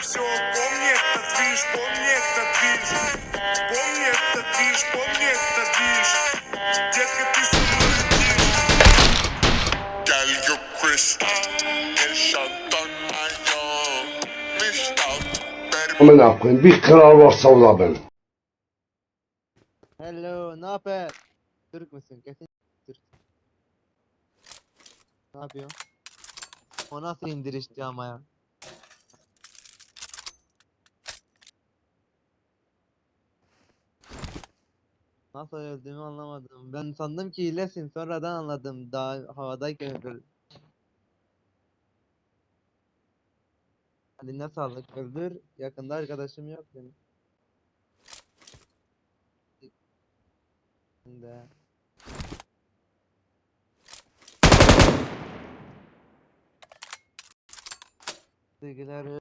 все, помни этот движ, помни этот движ. Помни этот движ, помни этот движ. Детка, ты со мной летишь. Gel gök kristal Yaşattan ayağım Miştal Benim Amına koyayım bir kral varsa o da ben. Hello, ne haber? Türk müsün? Kesin Türk. Ne yapıyorsun? O nasıl indirişti ama ya? Nasıl öldüğümü anlamadım. Ben sandım ki hilesin. Sonradan anladım. Daha havadayken öldürdüm. Hadi ne sağlık öldür. Yakında arkadaşım yok benim. Şimdi. Sevgiler.